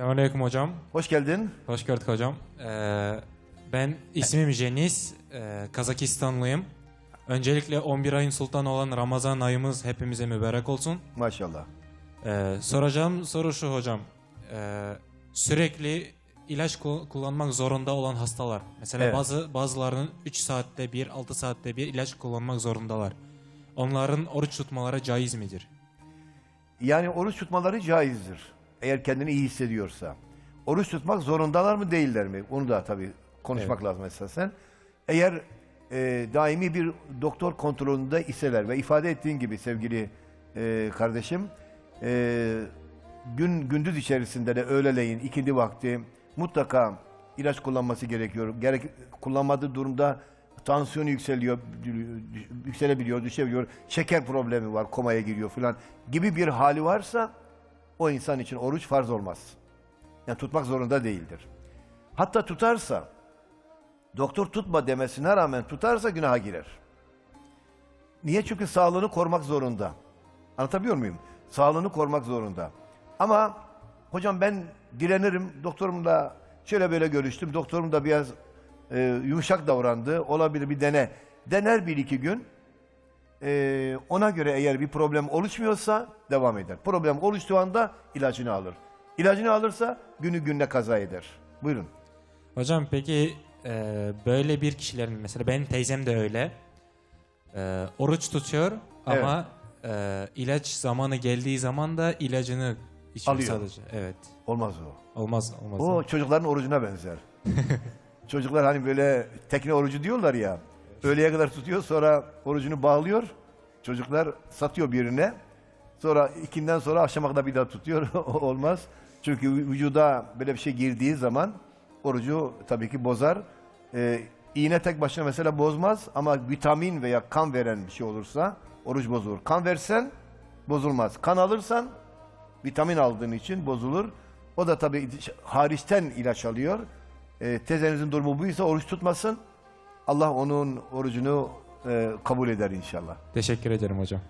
Selamünaleyküm hocam. Hoş geldin. Hoş gördük hocam. Ee, ben ismim Jenis. Ee, Kazakistanlıyım. Öncelikle 11 ayın sultanı olan Ramazan ayımız hepimize mübarek olsun. Maşallah. Ee, soracağım soru şu hocam. Ee, sürekli ilaç ku- kullanmak zorunda olan hastalar. Mesela Evet. bazı bazılarının 3 saatte bir, 6 saatte bir ilaç kullanmak zorundalar. Onların oruç tutmaları caiz midir? Yani oruç tutmaları caizdir. Eğer kendini iyi hissediyorsa. Oruç tutmak zorundalar mı değiller mi? Onu da tabii konuşmak lazım esasen. Eğer e, daimi bir doktor kontrolünde iseler ve ifade ettiğin gibi sevgili e, kardeşim e, gün gündüz içerisinde de öğleleyin ikindi vakti mutlaka ilaç kullanması gerekiyor. Gerek kullanmadığı durumda tansiyonu yükseliyor, yükselebiliyor, düşebiliyor. Şeker problemi var, komaya giriyor falan gibi bir hali varsa o insan için oruç farz olmaz. Yani tutmak zorunda değildir. Hatta tutarsa doktor tutma demesine rağmen tutarsa günaha girer. Niye? Çünkü sağlığını korumak zorunda. Anlatabiliyor muyum? Sağlığını korumak zorunda. Ama hocam ben direnirim. Doktorumla şöyle böyle görüştüm. Doktorum da biraz e, yumuşak davrandı. Olabilir bir dene. Dener bir iki gün. E, ona göre eğer bir problem oluşmuyorsa devam eder. Problem oluştuğu anda ilacını alır. İlacını alırsa günü gününe kaza eder. Buyurun. Hocam peki e, böyle bir kişilerin mesela benim teyzem de öyle. E, oruç tutuyor ama e, ilaç zamanı geldiği zaman da ilacını içiyor Alıyor. sadece. Evet. Olmaz o. Olmaz olmaz. O çocukların orucuna benzer. Çocuklar hani böyle tekne orucu diyorlar ya. Öğleye kadar tutuyor sonra orucunu bağlıyor. Çocuklar satıyor birine. Sonra ikinden sonra akşama kadar bir daha tutuyor. Olmaz. Çünkü vü- vücuda böyle bir şey girdiği zaman orucu tabii ki bozar. Ee, iğne tek başına mesela bozmaz ama vitamin veya kan veren bir şey olursa oruç bozulur. Kan versen bozulmaz. Kan alırsan vitamin aldığın için bozulur. O da tabii hariçten ilaç alıyor. Ee, tezenizin durumu buysa oruç tutmasın. Allah onun orucunu e, kabul eder inşallah. Teşekkür ederim hocam.